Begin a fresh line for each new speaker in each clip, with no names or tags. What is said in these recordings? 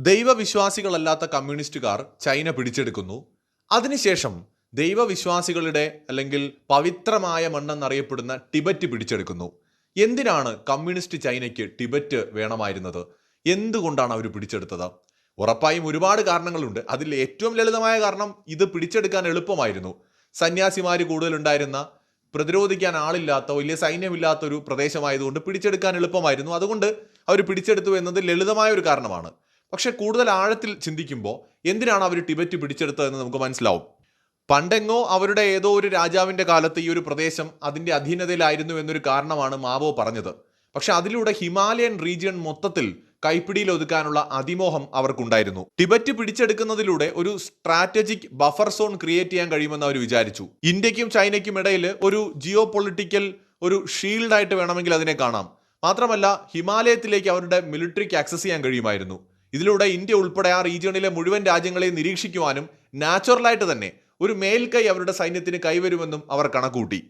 ദൈവവിശ്വാസികളല്ലാത്ത കമ്മ്യൂണിസ്റ്റുകാർ ചൈന പിടിച്ചെടുക്കുന്നു. അതിനുശേഷം ദൈവവിശ്വാസികളുടെ അല്ലെങ്കിൽ പവിത്രമായ മണ്ണെന്നറിയപ്പെടുന്ന ടിബറ്റ് പിടിച്ചെടുക്കുന്നു. എന്തിനാണ് കമ്മ്യൂണിസ്റ്റ് ചൈനയ്ക്ക് ടിബറ്റ് വേണമായിരുന്നത്? എന്തുകൊണ്ടാണ് അവർ പിടിച്ചെടുത്തത്? ഉറപ്പായും ഒരുപാട് കാരണങ്ങളുണ്ട്. അതിൽ ഏറ്റവും ലളിതമായ കാരണം ഇത് പിടിച്ചെടുക്കാൻ എളുപ്പമായിരുന്നു. സന്യാസിമാർ കൂടുതലുണ്ടായിരുന്ന പ്രതിരോധിക്കാൻ ആളില്ലാത്ത വലിയ സൈന്യമില്ലാത്ത ഒരു പ്രദേശമായതുകൊണ്ട് പിടിച്ചെടുക്കാൻ എളുപ്പമായിരുന്നു. അതുകൊണ്ട് അവർ പിടിച്ചെടുത്തു എന്നത് ലളിതമായ ഒരു കാരണമാണ്. പക്ഷെ കൂടുതൽ ആഴത്തിൽ ചിന്തിക്കുമ്പോൾ എന്തിനാണ് അവർ ടിബറ്റ് പിടിച്ചെടുത്തതെന്ന് നമുക്ക് മനസ്സിലാവും. പണ്ടെങ്ങോ അവരുടെ ഏതോ ഒരു രാജാവിന്റെ കാലത്ത് ഈ ഒരു പ്രദേശം അതിന്റെ അധീനതയിലായിരുന്നു എന്നൊരു കാരണമാണ് മാവോ പറഞ്ഞത്. പക്ഷെ അതിലൂടെ ഹിമാലയൻ റീജിയൻ മൊത്തത്തിൽ കൈപ്പിടിയിൽ ഒതുക്കാനുള്ള അതിമോഹം അവർക്കുണ്ടായിരുന്നു. ടിബറ്റ് പിടിച്ചെടുക്കുന്നതിലൂടെ ഒരു സ്ട്രാറ്റജിക് ബഫർ സോൺ ക്രിയേറ്റ് ചെയ്യാൻ കഴിയുമെന്ന് അവർ വിചാരിച്ചു. ഇന്ത്യക്കും ചൈനയ്ക്കും ഇടയിൽ ഒരു ജിയോ പൊളിറ്റിക്കൽ ഒരു ഷീൽഡായിട്ട് വേണമെങ്കിൽ അതിനെ കാണാം. മാത്രമല്ല ഹിമാലയത്തിലേക്ക് അവരുടെ മിലിറ്ററിക്ക് ആക്സസ് ചെയ്യാൻ കഴിയുമായിരുന്നു. ഇതിലൂടെ ഇന്ത്യ ഉൾപ്പെടെ ആ റീജിയണിലെ മുഴുവൻ രാജ്യങ്ങളെയും നിരീക്ഷിക്കുവാനും നാച്ചുറലായിട്ട് തന്നെ ഒരു മേൽക്കൈ അവരുടെ സൈന്യത്തിന് കൈവരുമെന്നും അവർ കണക്കൂട്ടി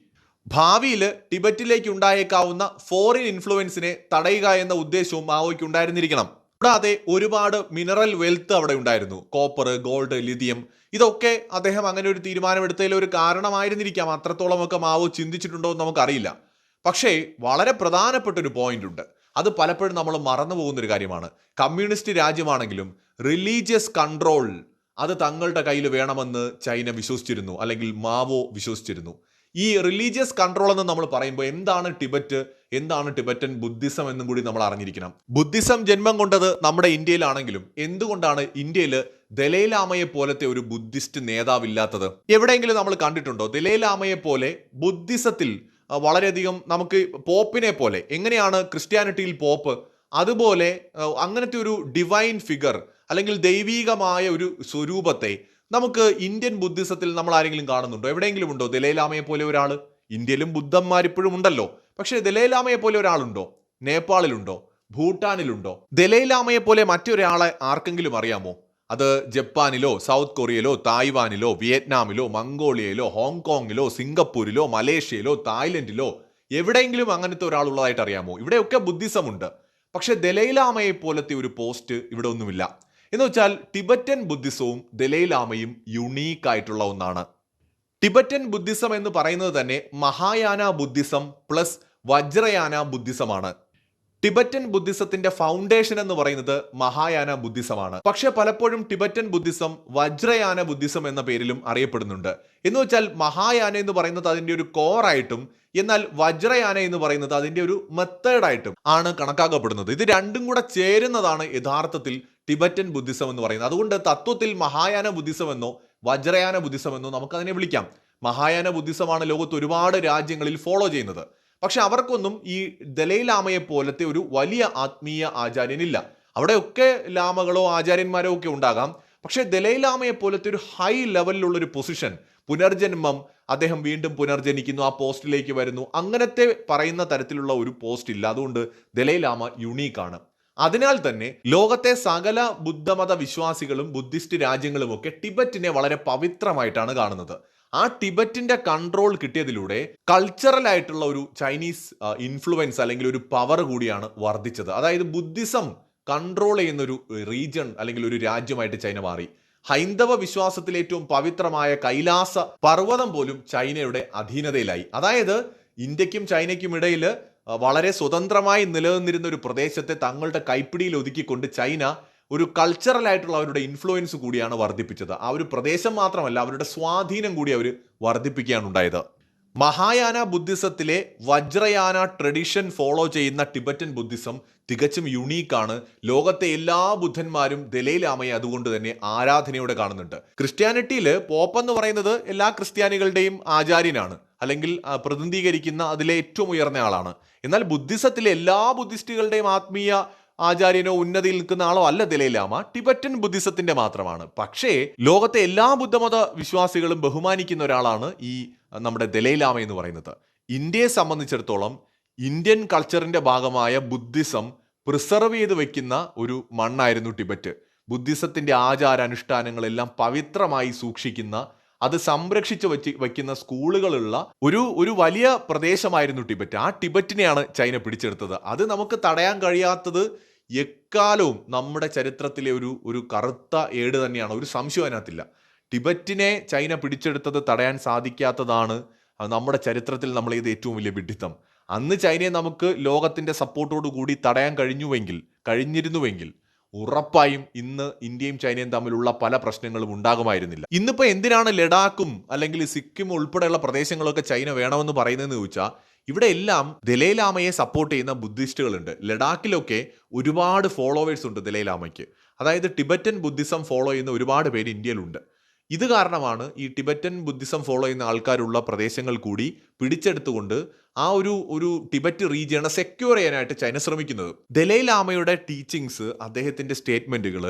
ഭാവിയിൽ ടിബറ്റിലേക്ക് ഉണ്ടായേക്കാവുന്ന ഫോറിൻ ഇൻഫ്ലുവൻസിനെ തടയുക എന്ന ഉദ്ദേശവും മാവോയ്ക്ക് ഉണ്ടായിരുന്നിരിക്കണം. കൂടാതെ ഒരുപാട് മിനറൽ വെൽത്ത് അവിടെ ഉണ്ടായിരുന്നു. കോപ്പർ ഗോൾഡ് ലിഥിയം ഇതൊക്കെ അദ്ദേഹം അങ്ങനെ ഒരു തീരുമാനമെടുത്തതിൽ ഒരു കാരണമായിരുന്നിരിക്കാം. അത്രത്തോളമൊക്കെ മാവോ ചിന്തിച്ചിട്ടുണ്ടോ എന്ന് നമുക്കറിയില്ല. പക്ഷേ വളരെ പ്രധാനപ്പെട്ട ഒരു പോയിന്റ് ഉണ്ട്. അത് പലപ്പോഴും നമ്മൾ മറന്നു പോകുന്നൊരു കാര്യമാണ്. കമ്മ്യൂണിസ്റ്റ് രാജ്യമാണെങ്കിലും റിലീജിയസ് കൺട്രോൾ അത് തങ്ങളുടെ കയ്യിൽ വേണമെന്ന് ചൈന വിശ്വസിച്ചിരുന്നു അല്ലെങ്കിൽ മാവോ വിശ്വസിച്ചിരുന്നു. ഈ റിലീജിയസ് കൺട്രോൾ എന്ന് നമ്മൾ പറയുമ്പോൾ എന്താണ് ടിബറ്റ് എന്താണ് ടിബറ്റൻ ബുദ്ധിസം എന്നും കൂടി നമ്മൾ അറിഞ്ഞിരിക്കണം. ബുദ്ധിസം ജന്മം കൊണ്ടത് നമ്മുടെ ഇന്ത്യയിലാണെങ്കിലും എന്തുകൊണ്ടാണ് ഇന്ത്യയിൽ ദലൈലാമയെ പോലത്തെ ഒരു ബുദ്ധിസ്റ്റ് നേതാവില്ലാത്തത്? എവിടെയെങ്കിലും നമ്മൾ കണ്ടിട്ടുണ്ടോ? ദലൈലാമയെ പോലെ ബുദ്ധിസത്തിൽ വളരെയധികം നമുക്ക് പോപ്പിനെ പോലെ എങ്ങനെയാണ് ക്രിസ്ത്യാനിറ്റിയിൽ പോപ്പ് അതുപോലെ അങ്ങനത്തെ ഒരു ഡിവൈൻ ഫിഗർ അല്ലെങ്കിൽ ദൈവീകമായ ഒരു സ്വരൂപത്തെ നമുക്ക് ഇന്ത്യൻ ബുദ്ധിസത്തിൽ നമ്മൾ ആരെങ്കിലും കാണുന്നുണ്ടോ? എവിടെയെങ്കിലും ഉണ്ടോ? ദലൈലാമയെ പോലെ ഒരാൾ ഇന്ത്യയിലും ബുദ്ധന്മാർ ഇപ്പോഴും ഉണ്ടല്ലോ. പക്ഷേ ദലൈലാമയെ പോലെ ഒരാളുണ്ടോ? നേപ്പാളിലുണ്ടോ? ഭൂട്ടാനിലുണ്ടോ? ദലൈലാമയെ പോലെ മറ്റൊരാളെ ആർക്കെങ്കിലും അറിയാമോ? അത് ജപ്പാനിലോ സൗത്ത് കൊറിയയിലോ തായ്വാനിലോ വിയറ്റ്നാമിലോ മംഗോളിയയിലോ ഹോങ്കോങ്ങിലോ സിംഗപ്പൂരിലോ മലേഷ്യയിലോ തായ്ലൻഡിലോ എവിടെയെങ്കിലും അങ്ങനത്തെ ഒരാളുള്ളതായിട്ട് അറിയാമോ? ഇവിടെയൊക്കെ ബുദ്ധിസമുണ്ട്. പക്ഷെ ദലൈലാമയെ പോലത്തെ ഒരു പോസ്റ്റ് ഇവിടെ ഒന്നുമില്ല. എന്ന് വെച്ചാൽ ടിബറ്റൻ ബുദ്ധിസവും ദലൈലാമയും യുണീക്ക് ആയിട്ടുള്ള ഒന്നാണ്. ടിബറ്റൻ ബുദ്ധിസം എന്ന് പറയുന്നത് തന്നെ മഹായാന ബുദ്ധിസം പ്ലസ് വജ്രയാന ബുദ്ധിസമാണ്. ടിബറ്റൻ ബുദ്ധിസത്തിന്റെ ഫൗണ്ടേഷൻ എന്ന് പറയുന്നത് മഹായാന ബുദ്ധിസമാണ്. പക്ഷെ പലപ്പോഴും ടിബറ്റൻ ബുദ്ധിസം വജ്രയാന ബുദ്ധിസം എന്ന പേരിലും അറിയപ്പെടുന്നുണ്ട്. എന്ന് വെച്ചാൽ മഹായാന എന്ന് പറയുന്നത് അതിന്റെ ഒരു കോറായിട്ടും എന്നാൽ വജ്രയാന എന്ന് പറയുന്നത് അതിന്റെ ഒരു മെത്തേഡായിട്ടും ആണ് കണക്കാക്കപ്പെടുന്നത്. ഇത് രണ്ടും കൂടെ ചേരുന്നതാണ് യഥാർത്ഥത്തിൽ ടിബറ്റൻ ബുദ്ധിസം എന്ന് പറയുന്നത്. അതുകൊണ്ട് തത്വത്തിൽ മഹായാന ബുദ്ധിസം എന്നോ വജ്രയാന ബുദ്ധിസം എന്നോ നമുക്കതിനെ വിളിക്കാം. മഹായാന ബുദ്ധിസമാണ് ലോകത്ത് ഒരുപാട് രാജ്യങ്ങളിൽ ഫോളോ ചെയ്യുന്നത്. പക്ഷെ അവർക്കൊന്നും ഈ ദലൈലാമയെ പോലത്തെ ഒരു വലിയ ആത്മീയ ആചാര്യനില്ല. അവിടെയൊക്കെ ലാമകളോ ആചാര്യന്മാരോ ഒക്കെ ഉണ്ടാകാം. പക്ഷേ ദലൈലാമയെ പോലത്തെ ഒരു ഹൈ ലെവലിലുള്ള ഒരു പൊസിഷൻ പുനർജന്മം അദ്ദേഹം വീണ്ടും പുനർജനിക്കുന്നു ആ പോസ്റ്റിലേക്ക് വരുന്നു. അങ്ങനത്തെ പറയുന്ന തരത്തിലുള്ള ഒരു പോസ്റ്റ് ഇല്ല. അതുകൊണ്ട് ദലൈലാമ യുണീക്കാണ് അതിനാൽ തന്നെ ലോകത്തെ സകല ബുദ്ധമത വിശ്വാസികളും ബുദ്ധിസ്റ്റ് രാജ്യങ്ങളും ഒക്കെ ടിബറ്റിനെ വളരെ പവിത്രമായിട്ടാണ് കാണുന്നത്. ആ ടിബറ്റിന്റെ കൺട്രോൾ കിട്ടിയതിലൂടെ കൾച്ചറൽ ആയിട്ടുള്ള ഒരു ചൈനീസ് ഇൻഫ്ലുവൻസ് അല്ലെങ്കിൽ ഒരു പവർ കൂടിയാണ് വർദ്ധിച്ചത്. അതായത് ബുദ്ധിസം കൺട്രോൾ ചെയ്യുന്ന ഒരു റീജിയൺ അല്ലെങ്കിൽ ഒരു രാജ്യമായിട്ട് ചൈന മാറി. ഹൈന്ദവ വിശ്വാസത്തിലെ ഏറ്റവും പവിത്രമായ കൈലാസ പർവതം പോലും ചൈനയുടെ അധീനതയിലായി. അതായത് ഇന്ത്യക്കും ചൈനയ്ക്കും ഇടയിൽ വളരെ സ്വതന്ത്രമായി നിലനിന്നിരുന്ന ഒരു പ്രദേശത്തെ തങ്ങളുടെ കൈപ്പിടിയിൽ ഒതുക്കിക്കൊണ്ട് ചൈന ഒരു കൾച്ചറൽ ആയിട്ടുള്ള അവരുടെ ഇൻഫ്ലുവൻസ് കൂടിയാണ് വർദ്ധിപ്പിച്ചത്. ആ ഒരു പ്രദേശം മാത്രമല്ല അവരുടെ സ്വാധീനം കൂടി അവർ വർദ്ധിപ്പിക്കുകയാണ് ഉണ്ടായത്. മഹായാന ബുദ്ധിസത്തിലെ വജ്രയാന ട്രഡിഷൻ ഫോളോ ചെയ്യുന്ന ടിബറ്റൻ ബുദ്ധിസം തികച്ചും യുണീക്കാണ് ലോകത്തെ എല്ലാ ബുദ്ധന്മാരും ദലൈലാമയെ അതുകൊണ്ട് തന്നെ ആരാധനയോടെ കാണുന്നുണ്ട്. ക്രിസ്ത്യാനിറ്റിയിൽ പോപ്പ് എന്ന് പറയുന്നത് എല്ലാ ക്രിസ്ത്യാനികളുടെയും ആചാര്യനാണ്. അല്ലെങ്കിൽ പ്രതിനിധീകരിക്കുന്ന അതിലെ ഏറ്റവും ഉയർന്ന ആളാണ്. എന്നാൽ ബുദ്ധിസത്തിലെ എല്ലാ ബുദ്ധിസ്റ്റുകളുടെയും ആത്മീയ ആചാര്യനോ ഉന്നതിയിൽ നിൽക്കുന്ന ആളോ അല്ല ദലൈലാമ. ടിബറ്റൻ ബുദ്ധിസത്തിന്റെ മാത്രമാണ്. പക്ഷേ ലോകത്തെ എല്ലാ ബുദ്ധമത വിശ്വാസികളും ബഹുമാനിക്കുന്ന ഒരാളാണ് ഈ നമ്മുടെ ദലൈലാമ എന്ന് പറയുന്നത്. ഇന്ത്യയെ സംബന്ധിച്ചിടത്തോളം ഇന്ത്യൻ കൾച്ചറിന്റെ ഭാഗമായ ബുദ്ധിസം പ്രിസർവ് ചെയ്ത് വെക്കുന്ന ഒരു മണ്ണായിരുന്നു ടിബറ്റ്. ബുദ്ധിസത്തിന്റെ ആചാരാനുഷ്ഠാനങ്ങളെല്ലാം പവിത്രമായി സൂക്ഷിക്കുന്ന അത് സംരക്ഷിച്ചു വെച്ച് വയ്ക്കുന്ന സ്കൂളുകളുള്ള ഒരു ഒരു വലിയ പ്രദേശമായിരുന്നു ടിബറ്റ്. ആ ടിബറ്റിനെയാണ് ചൈന പിടിച്ചെടുത്തത്. അത് നമുക്ക് തടയാൻ കഴിയാത്തത് എക്കാലവും നമ്മുടെ ചരിത്രത്തിലെ ഒരു ഒരു കറുത്ത ഏട് തന്നെയാണ്. ഒരു സംശയം അതിനകത്തില്ല. ടിബറ്റിനെ ചൈന പിടിച്ചെടുത്തത് തടയാൻ സാധിക്കാത്തതാണ് നമ്മുടെ ചരിത്രത്തിൽ നമ്മൾ ചെയ്ത ഏറ്റവും വലിയ വിഡിത്തം. അന്ന് ചൈനയെ നമുക്ക് ലോകത്തിന്റെ സപ്പോർട്ടോടു കൂടി തടയാൻ കഴിഞ്ഞുവെങ്കിൽ കഴിഞ്ഞിരുന്നുവെങ്കിൽ ഉറപ്പായും ഇന്ന് ഇന്ത്യയും ചൈനയും തമ്മിലുള്ള പല പ്രശ്നങ്ങളും ഉണ്ടാകുമായിരുന്നില്ല. ഇന്നിപ്പോൾ എന്തിനാണ് ലഡാക്കും അല്ലെങ്കിൽ സിക്കിം ഉൾപ്പെടെയുള്ള പ്രദേശങ്ങളൊക്കെ ചൈന വേണമെന്ന് പറയുന്നതെന്ന് ചോദിച്ചാൽ ഇവിടെ എല്ലാം ദലൈലാമയെ സപ്പോർട്ട് ചെയ്യുന്ന ബുദ്ധിസ്റ്റുകളുണ്ട്. ലഡാക്കിലൊക്കെ ഒരുപാട് ഫോളോവേഴ്സ് ഉണ്ട് ദലൈലാമയ്ക്ക്. അതായത് ടിബറ്റൻ ബുദ്ധിസം ഫോളോ ചെയ്യുന്ന ഒരുപാട് പേര് ഇന്ത്യയിലുണ്ട്. ഇത് കാരണമാണ് ഈ ടിബറ്റൻ ബുദ്ധിസം ഫോളോ ചെയ്യുന്ന ആൾക്കാരുള്ള പ്രദേശങ്ങൾ കൂടി പിടിച്ചെടുത്തുകൊണ്ട് ആ ഒരു ഒരു ടിബറ്റ് റീജിയണെ സെക്യൂർ ചെയ്യാനായിട്ട് ചൈന ശ്രമിക്കുന്നത്. ദലൈലാമയുടെ ടീച്ചിങ്സ് അദ്ദേഹത്തിന്റെ സ്റ്റേറ്റ്മെന്റുകൾ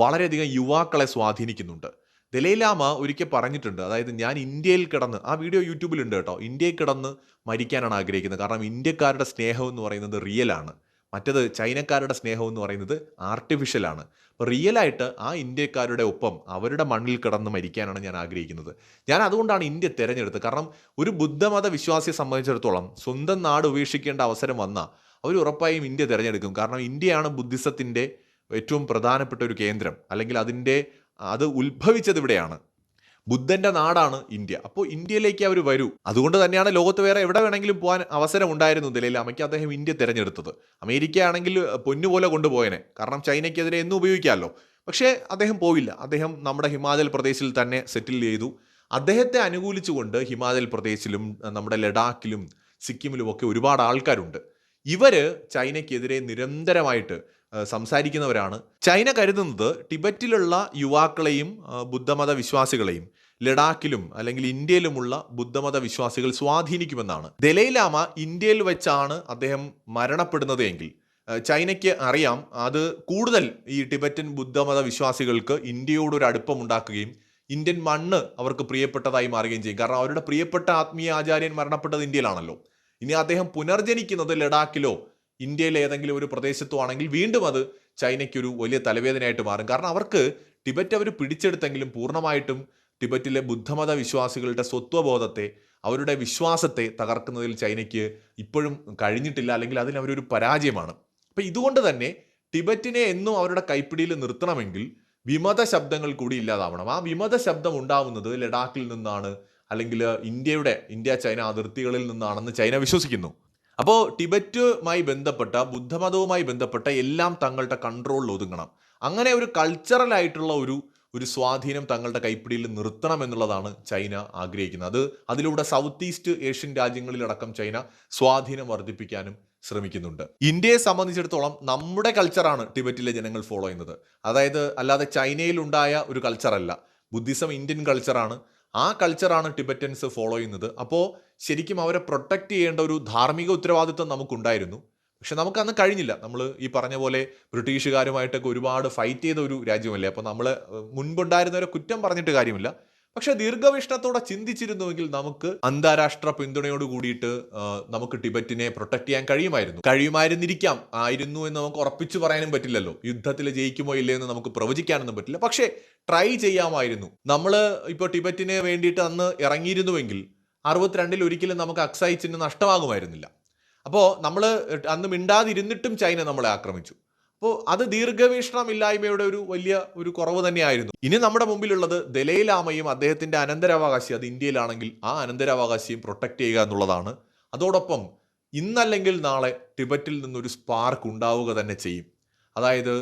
വളരെയധികം യുവാക്കളെ സ്വാധീനിക്കുന്നുണ്ട്. ദലൈലാമ ഒരിക്കൽ പറഞ്ഞിട്ടുണ്ട് അതായത് ഞാൻ ഇന്ത്യയിൽ കിടന്ന് ആ വീഡിയോ യൂട്യൂബിലുണ്ട് കേട്ടോ ഇന്ത്യയിൽ കിടന്ന് മരിക്കാനാണ് ആഗ്രഹിക്കുന്നത്. കാരണം ഇന്ത്യക്കാരുടെ സ്നേഹം എന്ന് പറയുന്നത് റിയലാണ് മറ്റത് ചൈനക്കാരുടെ സ്നേഹം എന്ന് പറയുന്നത് ആർട്ടിഫിഷ്യലാണ് അപ്പോൾ റിയലായിട്ട് ആ ഇന്ത്യക്കാരുടെ ഒപ്പം അവരുടെ മണ്ണിൽ കിടന്ന് മരിക്കാനാണ് ഞാൻ ആഗ്രഹിക്കുന്നത്. ഞാൻ അതുകൊണ്ടാണ് ഇന്ത്യ തിരഞ്ഞെടുത്തത്. കാരണം ഒരു ബുദ്ധമത വിശ്വാസിയെ സംബന്ധിച്ചിടത്തോളം സ്വന്തം നാട് ഉപേക്ഷിക്കേണ്ട അവസരം വന്നാൽ അവർ ഉറപ്പായും ഇന്ത്യ തിരഞ്ഞെടുക്കും. കാരണം ഇന്ത്യയാണ് ബുദ്ധിസത്തിന്റെ ഏറ്റവും പ്രധാനപ്പെട്ട ഒരു കേന്ദ്രം. അല്ലെങ്കിൽ അതിന്റെ അത് ഉത്ഭവിച്ചത് ഇവിടെയാണ്. ബുദ്ധന്റെ നാടാണ് ഇന്ത്യ. അപ്പോൾ ഇന്ത്യയിലേക്ക് അവർ വരൂ. അതുകൊണ്ട് തന്നെയാണ് ലോകത്ത് വേറെ എവിടെ വേണമെങ്കിലും പോകാൻ അവസരം ഉണ്ടായിരുന്നു ദലൈലാമയ്ക്ക് അദ്ദേഹം ഇന്ത്യ തിരഞ്ഞെടുത്തത്. അമേരിക്ക ആണെങ്കിൽ പൊന്നുപോലെ കൊണ്ടുപോയനെ. കാരണം ചൈനയ്ക്കെതിരെ എന്നും ഉപയോഗിക്കാമല്ലോ. പക്ഷേ അദ്ദേഹം പോയില്ല. അദ്ദേഹം നമ്മുടെ ഹിമാചൽ പ്രദേശിൽ തന്നെ സെറ്റിൽ ചെയ്തു. അദ്ദേഹത്തെ അനുകൂലിച്ചുകൊണ്ട് ഹിമാചൽ പ്രദേശിലും നമ്മുടെ ലഡാക്കിലും സിക്കിമിലും ഒക്കെ ഒരുപാട് ആൾക്കാരുണ്ട്. ഇവർ ചൈനയ്ക്കെതിരെ നിരന്തരമായിട്ട് സംസാരിക്കുന്നവരാണ്. ചൈന കരുതുന്നത് ടിബറ്റിലുള്ള യുവാക്കളെയും ബുദ്ധമത വിശ്വാസികളെയും ലഡാക്കിലും അല്ലെങ്കിൽ ഇന്ത്യയിലുമുള്ള ബുദ്ധമത വിശ്വാസികൾ സ്വാധീനിക്കുമെന്നാണ്. ദലൈലാമ ഇന്ത്യയിൽ വെച്ചാണ് അദ്ദേഹം മരണപ്പെടുന്നത് എങ്കിൽ ചൈനയ്ക്ക് അറിയാം അത് കൂടുതൽ ഈ ടിബറ്റൻ ബുദ്ധമത വിശ്വാസികൾക്ക് ഇന്ത്യയോടൊരു അടുപ്പം ഉണ്ടാക്കുകയും ഇന്ത്യൻ മണ്ണ് അവർക്ക് പ്രിയപ്പെട്ടതായി മാറുകയും ചെയ്യും. കാരണം അവരുടെ പ്രിയപ്പെട്ട ആത്മീയ ആചാര്യൻ മരണപ്പെട്ടത് ഇന്ത്യയിലാണല്ലോ. ഇനി അദ്ദേഹം പുനർജനിക്കുന്നത് ലഡാക്കിലോ ഇന്ത്യയിലെ ഏതെങ്കിലും ഒരു പ്രദേശത്തോ ആണെങ്കിൽ വീണ്ടും അത് ചൈനയ്ക്കൊരു വലിയ തലവേദനയായിട്ട് മാറും. കാരണം അവർക്ക് ടിബറ്റ് അവർ പിടിച്ചെടുത്തെങ്കിലും പൂർണമായിട്ടും ടിബറ്റിലെ ബുദ്ധമത വിശ്വാസികളുടെ സ്വത്വബോധത്തെ അവരുടെ വിശ്വാസത്തെ തകർക്കുന്നതിൽ ചൈനയ്ക്ക് ഇപ്പോഴും കഴിഞ്ഞിട്ടില്ല അല്ലെങ്കിൽ അതിന് അവരൊരു പരാജയമാണ്. അപ്പം ഇതുകൊണ്ട് തന്നെ ടിബറ്റിനെ എന്നും അവരുടെ കൈപ്പിടിയിൽ നിർത്തണമെങ്കിൽ വിമത ശബ്ദങ്ങൾ കൂടി ഇല്ലാതാവണം. ആ വിമത ശബ്ദം ഉണ്ടാവുന്നത് ലഡാക്കിൽ നിന്നാണ് അല്ലെങ്കിൽ ഇന്ത്യയുടെ ഇന്ത്യ ചൈന അതിർത്തികളിൽ നിന്നാണെന്ന് ചൈന വിശ്വസിക്കുന്നു. അപ്പോൾ ടിബറ്റുമായി ബന്ധപ്പെട്ട ബുദ്ധമതവുമായി ബന്ധപ്പെട്ട എല്ലാം തങ്ങളുടെ കൺട്രോളിൽ ഒതുങ്ങണം. അങ്ങനെ ഒരു കൾച്ചറൽ ആയിട്ടുള്ള ഒരു ഒരു സ്വാധീനം തങ്ങളുടെ കൈപ്പിടിയിൽ നിർത്തണം എന്നുള്ളതാണ് ചൈന ആഗ്രഹിക്കുന്നത്. അത് അതിലൂടെ സൗത്ത് ഈസ്റ്റ് ഏഷ്യൻ രാജ്യങ്ങളിലടക്കം ചൈന സ്വാധീനം വർദ്ധിപ്പിക്കാനും ശ്രമിക്കുന്നുണ്ട്. ഇന്ത്യയെ സംബന്ധിച്ചിടത്തോളം നമ്മുടെ കൾച്ചറാണ് ടിബറ്റിലെ ജനങ്ങൾ ഫോളോ ചെയ്യുന്നത്. അതായത് അല്ലാതെ ചൈനയിൽ ഉണ്ടായ ഒരു കൾച്ചറല്ല ബുദ്ധിസം ഇന്ത്യൻ കൾച്ചറാണ് ആ കൾച്ചറാണ് ടിബറ്റൻസ് ഫോളോ ചെയ്യുന്നത്. അപ്പോൾ ശരിക്കും അവരെ പ്രൊട്ടക്റ്റ് ചെയ്യേണ്ട ഒരു ധാർമ്മിക ഉത്തരവാദിത്വം നമുക്കുണ്ടായിരുന്നു. പക്ഷെ നമുക്ക് അന്ന് കഴിഞ്ഞില്ല. നമ്മൾ ഈ പറഞ്ഞ പോലെ ബ്രിട്ടീഷുകാരുമായിട്ടൊക്കെ ഒരുപാട് ഫൈറ്റ് ചെയ്ത ഒരു രാജ്യമല്ലേ? അപ്പോൾ നമ്മൾ മുൻപുണ്ടായിരുന്നവരെ കുറ്റം പറഞ്ഞിട്ട് കാര്യമില്ല. പക്ഷെ ദീർഘവീക്ഷണത്തോടെ ചിന്തിച്ചിരുന്നുവെങ്കിൽ നമുക്ക് അന്താരാഷ്ട്ര പിന്തുണയോട് കൂടിയിട്ട് നമുക്ക് ടിബറ്റിനെ പ്രൊട്ടക്ട് ചെയ്യാൻ കഴിയുമായിരുന്നു. കഴിയുമായിരുന്നിരിക്കാം. ആയിരുന്നു എന്ന് നമുക്ക് ഉറപ്പിച്ചു പറയാനും പറ്റില്ലല്ലോ. യുദ്ധത്തിൽ ജയിക്കുമോ ഇല്ലേ എന്ന് നമുക്ക് പ്രവചിക്കാനൊന്നും പറ്റില്ല. പക്ഷേ ട്രൈ ചെയ്യാമായിരുന്നു. നമ്മൾ ഇപ്പോൾ ടിബറ്റിനെ വേണ്ടിയിട്ട് അന്ന് ഇറങ്ങിയിരുന്നുവെങ്കിൽ അറുപത്തിരണ്ടിൽ ഒരിക്കലും നമുക്ക് അക്സൈച്ചിന് നഷ്ടമാകുമായിരുന്നില്ല. അപ്പോൾ നമ്മൾ അന്ന് മിണ്ടാതിരുന്നിട്ടും ചൈന നമ്മളെ ആക്രമിച്ചു. അപ്പോൾ അത് ദീർഘവീക്ഷണമില്ലായ്മയുടെ ഒരു വലിയ ഒരു കുറവ് തന്നെയായിരുന്നു. ഇനി നമ്മുടെ മുമ്പിലുള്ളത് ദലൈലാമയും അദ്ദേഹത്തിന്റെ അനന്തരാവകാശി അത് ഇന്ത്യയിലാണെങ്കിൽ ആ അനന്തരാവകാശിയും പ്രൊട്ടക്റ്റ് ചെയ്യുക എന്നുള്ളതാണ്. അതോടൊപ്പം ഇന്നല്ലെങ്കിൽ നാളെ ടിബറ്റിൽ നിന്നൊരു സ്പാർക്ക് ഉണ്ടാവുക തന്നെ ചെയ്യും. അതായത്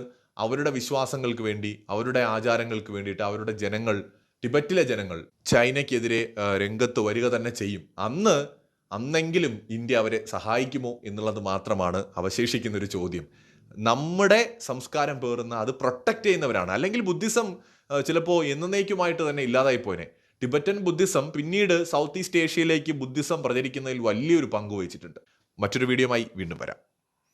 അവരുടെ വിശ്വാസങ്ങൾക്ക് വേണ്ടി അവരുടെ ആചാരങ്ങൾക്ക് വേണ്ടിയിട്ട് അവരുടെ ജനങ്ങൾ ടിബറ്റിലെ ജനങ്ങൾ ചൈനയ്ക്കെതിരെ രംഗത്ത് വരിക തന്നെ ചെയ്യും. അന്ന് അന്നെങ്കിലും ഇന്ത്യ അവരെ സഹായിക്കുമോ എന്നുള്ളത് മാത്രമാണ് അവശേഷിക്കുന്ന ഒരു ചോദ്യം. നമ്മുടെ സംസ്കാരം പേറുന്ന അത് പ്രൊട്ടക്റ്റ് ചെയ്യുന്നവരാണ്. അല്ലെങ്കിൽ ബുദ്ധിസം ചിലപ്പോൾ എന്നേക്കുമായിട്ട് തന്നെ ഇല്ലാതായി പോയനെ. ടിബറ്റൻ ബുദ്ധിസം പിന്നീട് സൗത്ത് ഈസ്റ്റ് ഏഷ്യയിലേക്ക് ബുദ്ധിസം പ്രചരിക്കുന്നതിൽ വലിയൊരു പങ്ക് വഹിച്ചിട്ടുണ്ട്. മറ്റൊരു വീഡിയോയുമായി വീണ്ടും വരാം.